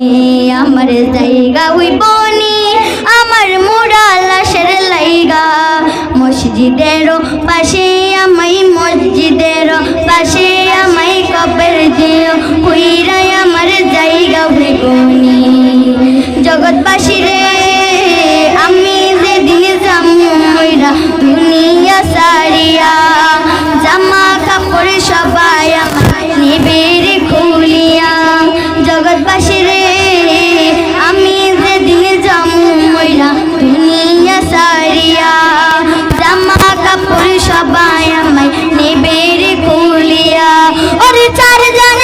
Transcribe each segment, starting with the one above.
আমার জায়গা ওই বনি, আমার মুড়া লাশের লাইগা। মসজিদের পাশে আমাই মসজিদের পাশে আমাই কবর দিও হুইরাই আমার জায়গা ওই বনি। জগৎবাসী রে, আমি যেদিন জামুইরা দুনিয়া সারিয়া, জামা কাপড় সবাই আমার নিবির খুলিয়া। জগৎবাসী রে সবাই আমায় নিবির কুলিয়া। ওরে চার জানা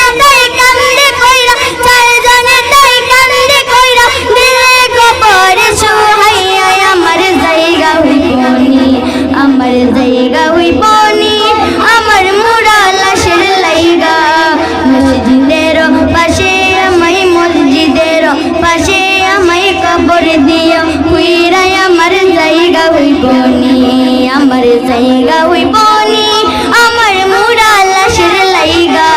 আমার জায়গা হইবনি আমার মুড়া লাশের লাইগা।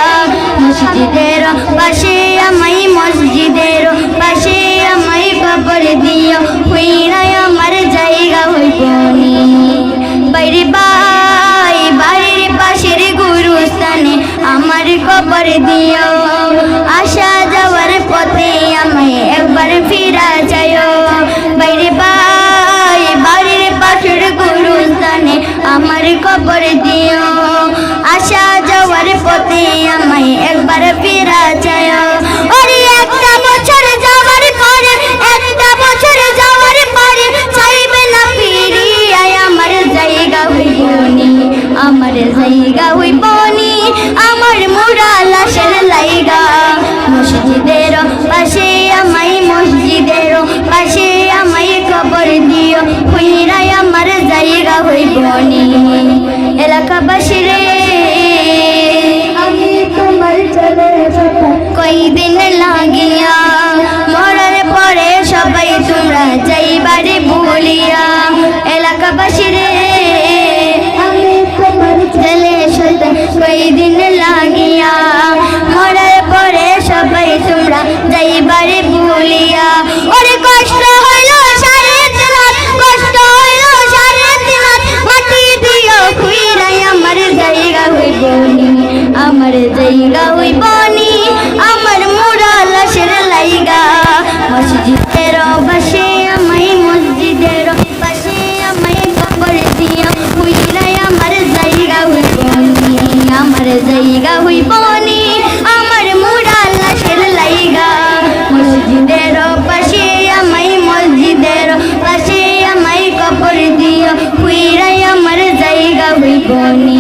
মসজিদের পাশে আমায় মসজিদের পাশে আমায় কবর দিও হুইরাই আমার জায়গা হইবনি বাইরে বাই বাড়ির পাশের গুরুস্থানে আমার কবর দিও আমার জায়গা হইবনি আমার মুরা লাশের লাইগা। মসজিদের পাশে আমাই মসজিদের পাশে আমাই খবর দিও, হইরাই আমার জায়গা হইবনি এলাকাবাসী যাইবারে ভুলিয়া। ওরে কষ্ট হইল তিন হাত, কষ্ট হইল সাড়ে তিন মাটি দিও খুইরাই আমার জায়গা হইবনি আমার জায়গা হইবনি আমার মুড়া লাশের লাইগা। মসজিদের পাশে পাশে